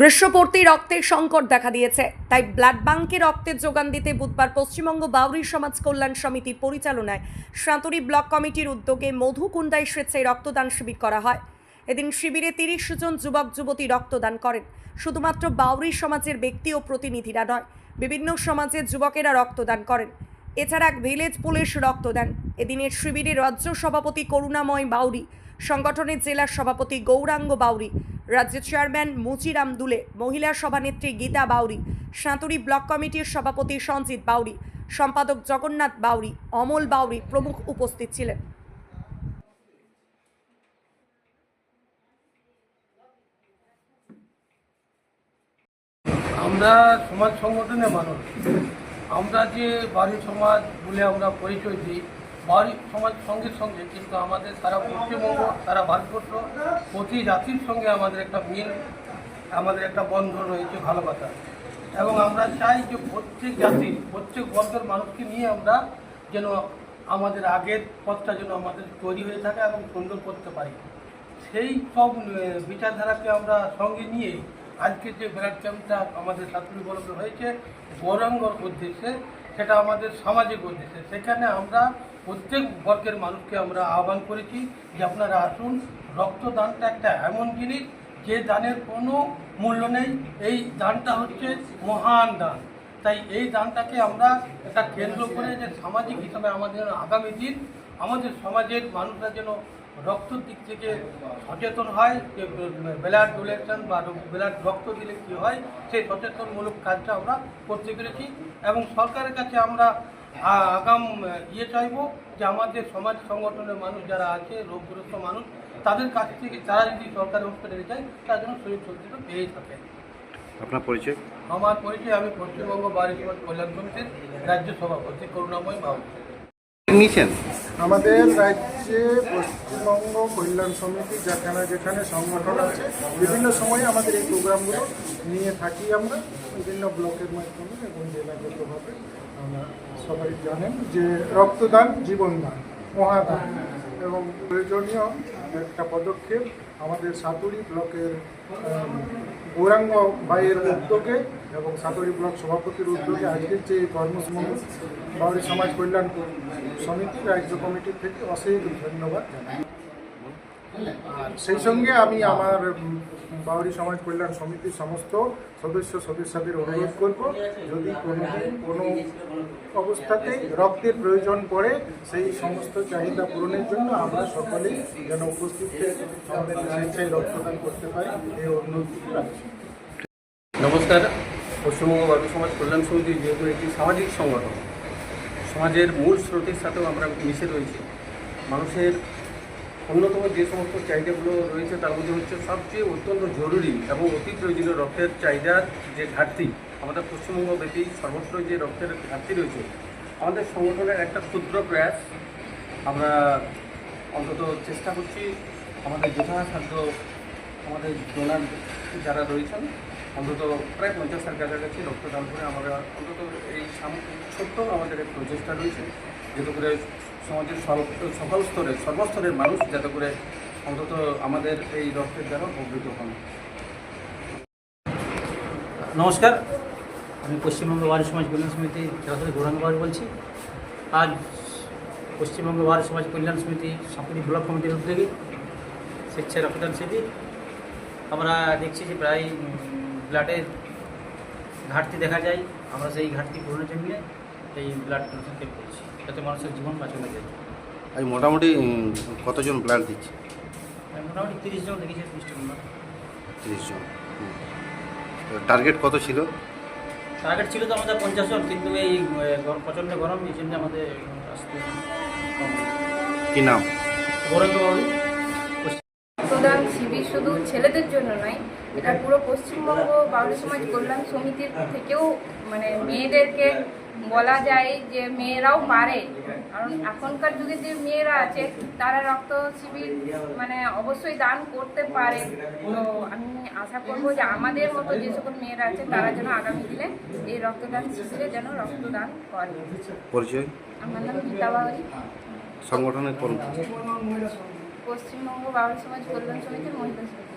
গ্রীষ্মপূর্তি রক্তের সংকট দেখা দিয়েছে, তাই ব্লাড ব্যাংকে রক্তের যোগান দিতে বুধবার পশ্চিমবঙ্গ বাউরি সমাজ কল্যাণ সমিতির পরিচালনায় সাঁতুরি ব্লক কমিটির উদ্যোগে মধুকুণ্ডায় স্বেচ্ছায় রক্তদান শিবির করা হয়। এদিন শিবিরে তিরিশ জন যুবক যুবতী রক্তদান করেন। শুধুমাত্র বাউরি সমাজের ব্যক্তি ও প্রতিনিধিরা নয়, বিভিন্ন সমাজের যুবকেরা রক্তদান করেন। এছাড়া এক ভিলেজ পুলিশ রক্তদান। এদিনের শিবিরে রাজ্য সভাপতি করুণাময় বাউরি সংগঠনের জেলা সভাপতি গৌরাঙ্গ বাউরি, রাজ্যের চেয়ারম্যান মুচিরাম দুলে মহিলা সভানেত্রী গীতা বাউরি, সাঁতুরি ব্লক কমিটির সভাপতি সঞ্জিত বাউরি, সম্পাদক জগন্নাথ বাউরি, অমল বাউরি প্রমুখ উপস্থিত ছিলেন। আমরা সমাজ সংগঠনের মানুষ। আমরা যে বাড়ি সমাজ বলে আমরা পরিচয় দিই বাড়ি সমাজ সঙ্গে সঙ্গে, কিন্তু আমাদের সারা পশ্চিমবঙ্গ, সারা ভারতবর্ষ প্রতি জাতির সঙ্গে আমাদের একটা মিল, আমাদের একটা বন্ধন রয়েছে, ভালোবাসা। এবং আমরা চাই যে প্রত্যেক জাতির, প্রত্যেক বর্গের মানুষকে নিয়ে আমরা যেন আমাদের আগের পথটা যেন আমাদের তৈরি হয়ে থাকে এবং সুন্দর করতে পারি। সেই সব বিচারধারাকে আমরা সঙ্গে নিয়ে আজকে যে ব্লাড ক্যাম্পটা আমাদের ছাত্রী বলকে হয়েছে, গৌরাঙ্গর উদ্দেশ্যে সেটা আমাদের সামাজিক উদ্দেশ্যে। সেখানে আমরা প্রত্যেক বর্গের মানুষকে আমরা আহ্বান করেছি যে আপনারা আসুন, রক্তদানটা একটা এমন জিনিস যে দানের কোনো মূল্য নেই। এই দানটা হচ্ছে মহান দান। তাই এই দানটাকে আমরা একটা কেন্দ্র করে যে সামাজিক হিসাবে আমাদের আগামী দিন আমাদের সমাজের মানুষরা যেন রক্তর দিক থেকে সচেতন হয় যে ব্লাড ডোনেশন বা ব্লাড রক্ত দিলে কী হয় সেই সচেতনমূলক কাজটা আমরা করতে পেরেছি। এবং সরকারের কাছে আমরা আগাম ইয়ে চাইব যে আমাদের সমাজ সংগঠনের মানুষ যারা আছে রোগগ্রস্ত মানুষ তাদের কাছ থেকে তারা যদি সরকারি হসপিটালে যায় তার জন্য শরীর চলতে পেয়ে থাকে। আপনার পরিচয়? আমার পরিচয় আমি পশ্চিমবঙ্গ বাড়ি সমাজ কল্যাণ সমিতির রাজ্য সভাপতি করুণাময় বাবু। নিয়েছেন আমাদের রাজ্যে পশ্চিমবঙ্গ কল্যাণ সমিতি, যেখানে যেখানে সংগঠন আছে, বিভিন্ন সময়ে আমাদের এই প্রোগ্রামগুলো নিয়ে থাকি আমরা। বিভিন্ন ব্লকের মাধ্যমে এবং জেলাগতভাবে আমরা সবাই জানেন যে রক্তদান জীবনদান, মহাদান এবং প্রয়োজনীয় একটা পদক্ষেপ আমাদের সাতুরি ব্লকের গৌরাঙ্গ ভাইয়ের উদ্যোগে এবং সাতুরি ব্লক সভাপতির উদ্যোগে আজকের যে কর্মসূচি, বাউরি সমাজ কল্যাণ সমিতি, রাজ্য কমিটির থেকে অশেষ ধন্যবাদ জানাই। আর সেই সঙ্গে আমি আমার বাউরি সমাজ কল্যাণ সমিতির সমস্ত সদস্য সদস্যদের অনুরোধ করব, যদি কোনো কোনো অবস্থাতেই রক্তের প্রয়োজন পড়ে, সেই সমস্ত চাহিদা পূরণের জন্য আমরা সকলেই যেন উপস্থিত আমাদের স্বেচ্ছায় রক্তদান করতে পারি এই অনুরোধ রাখছি। নমস্কার। পশ্চিমবঙ্গ বার্গ সমাজ কল্যাণ সমিতি যেহেতু একটি সামাজিক সংগঠন, সমাজের মূল স্রোতের সাথেও আমরা মিশে রয়েছি। মানুষের অন্যতম যে সমস্ত চাহিদাগুলো রয়েছে তার মধ্যে হচ্ছে সবচেয়ে অত্যন্ত জরুরি এবং অতি প্রয়োজনীয় রক্তের চাহিদার যে ঘাটতি, আমাদের পশ্চিমবঙ্গ ব্যতী সর্বত্র যে রক্তের ঘাটতি রয়েছে, আমাদের সংগঠনের একটা ক্ষুদ্র প্রয়াস। আমরা অন্তত চেষ্টা করছি আমাদের যথাসাধ্য আমাদের ডোনার যারা রয়েছেন, অন্তত প্রায় পঞ্চাশের কাছাকাছি রক্তদান করে আমরা অন্তত এই ছোট্ট আমাদের এক প্রচেষ্টা রয়েছে, যাতে করে সমাজের সকল স্তরের সর্বস্তরের মানুষ যাতে করে অন্তত আমাদের এই রক্তের দ্বারা উপকৃত হন। নমস্কার, আমি পশ্চিমবঙ্গ বাড়ি সমাজ কল্যাণ সমিতি সরাসরি গৌরাঙ্গ বলছি। আজ পশ্চিমবঙ্গ বাড়ি সমাজ কল্যাণ সমিতি সাপুরি ব্লক কমিটির উদ্যোগে স্বেচ্ছায় রক্তদান শিবির আমরা দেখছি যে প্রায় ব্লাডের ঘাটতি দেখা যায়। আমরা সেই ঘাটতি পূরণের জন্য এই ব্লাড ডোনেশন ক্যাম্প করছি। যাতে মানুষের জীবন বাঁচানো যায়। আজ মোটামুটি কতজন ব্লাড দিচ্ছে? মোটামুটি তিরিশ জন দেখেছি তিরিশ জন টার্গেট কত ছিল? টার্গেট ছিল তো আমাদের পঞ্চাশ জন কিন্তু এই প্রচণ্ড গরম এই জন্য আমাদের আসতে কম। কি নাম? গৌরাঙ্গ বাবু রক্তদান শিবির শুধু ছেলেদের জন্য নয় এটা পুরো পশ্চিমবঙ্গ বাউল সমাজ কল্যাণ সমিতির থেকেও মানে মেয়েদেরকে বলা যায় যে মেয়েরাও পারে। কারণ এখনকার যুগে যে মেয়েরা আছে তারা রক্ত শিবির মানে অবশ্যই দান করতে পারে। তো আমি আশা করব যে আমাদের মতো যে সকল মেয়েরা আছে তারা যেন আগামী দিনে এই রক্তদান শিবিরে যেন রক্তদান করে। পরিচয়? আমার নাম গীতা বাউরি। সংগঠনের পশ্চিমবঙ্গ বাউল সমাজ কল্যাণ সমিতির মহিলা সমিতি